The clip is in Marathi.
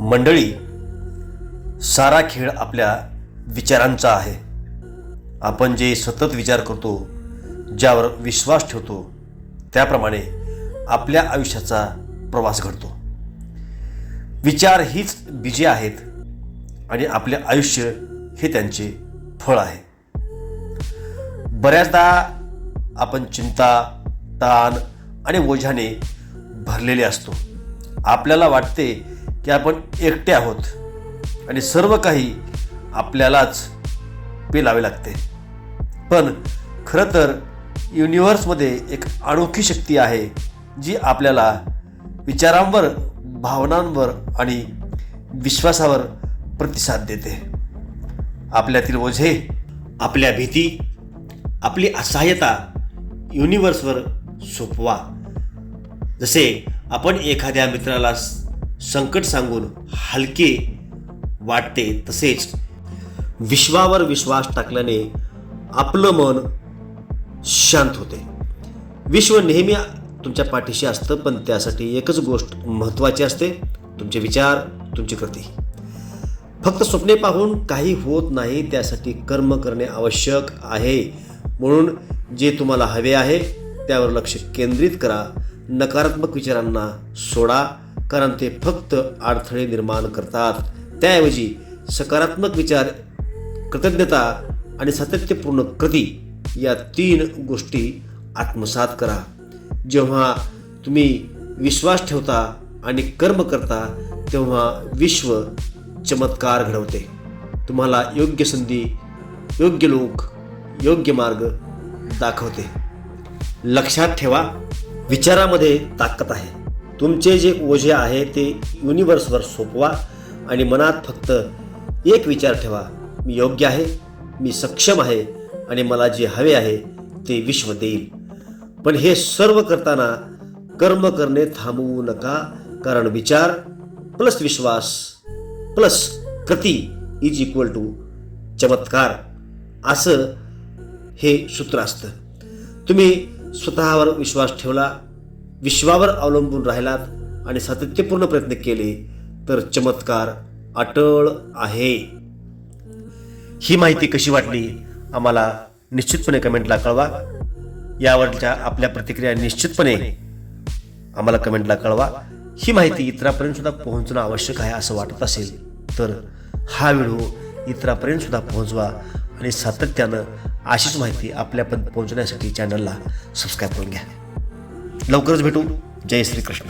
मंडळी सारा खेळ आपल्या विचारांचा आहे. आपण जे सतत विचार करतो ज्यावर विश्वास ठेवतो त्याप्रमाणे आपल्या आयुष्याचा प्रवास घडतो. विचार हीच बीजे आहेत आणि आपले आयुष्य हे त्यांचे फळ आहे. बऱ्याचदा आपण चिंता ताण आणि ओझ्याने भरलेले असतो. आपल्याला वाटते की आपण एकटे आहोत. आणि सर्व काही आपल्यालाच पेलावे लागते. पण खरं तर युनिव्हर्समध्ये एक अनोखी शक्ती आहे जी आपल्याला विचारांवर भावनांवर आणि विश्वासावर प्रतिसाद देते. आपल्यातील ओझे आपल्या भीती आपली असहाय्यता युनिव्हर्सवर सोपवा. जसे आपण एखाद्या मित्राला संकट सांगून हलके वाटते तसेच विश्वावर विश्वास टाकल्याने आपलं मन शांत होते. विश्व नेहमी तुमच्या पाठीशी असतं पण त्यासाठी एकच गोष्ट महत्त्वाची असते. तुमचे विचार तुमची कृती. फक्त स्वप्ने पाहून काही होत नाही त्यासाठी कर्म करणे आवश्यक आहे. म्हणून जे तुम्हाला हवे आहे त्यावर लक्ष केंद्रित करा. नकारात्मक विचारांना सोडा. कारण ते फक्त अडथळे निर्माण करतात. त्याऐवजी सकारात्मक विचार कृतज्ञता आणि सातत्यपूर्ण कृती या तीन गोष्टी आत्मसात करा. जेव्हा तुम्ही विश्वास ठेवता आणि कर्म करता तेव्हा विश्व चमत्कार घडवते. तुम्हाला योग्य संधी योग्य लोक योग्य मार्ग दाखवते. लक्षात ठेवा विचारामध्ये ताकद आहे. तुमचे जे ओझे आहे ते युनिवर्सवर सोपवा आणि मनात फक्त एक विचार ठेवा. मी योग्य आहे मी सक्षम आहे आणि मला जे हवे आहे ते विश्व देईल. पण हे सर्व करताना कर्म करणे थांबवू नका. कारण विचार प्लस विश्वास प्लस कृती इज इक्वल टू चमत्कार. असं हे सूत्र असतं. तुम्ही स्वतःवर विश्वास ठेवला विश्वावर अवलंबून राहिलात आणि सातत्यपूर्ण प्रयत्न केले तर चमत्कार अटळ आहे. ही माहिती कशी वाटली? आम्हाला निश्चितपणे कमेंटला कळवा. यावरच्या आपल्या प्रतिक्रिया निश्चितपणे आम्हाला कमेंटला कळवा. ही माहिती इतरांपर्यंत सुद्धा पोहोचणं आवश्यक आहे असं वाटत असेल तर हा व्हिडिओ इतरांपर्यंत सुद्धा पोहोचवा आणि सातत्यानं अशीच माहिती आपल्यापर्यंत पोहोचण्यासाठी चॅनलला सबस्क्राईब करून घ्या. लवकरच भेटू. जय श्रीकृष्ण.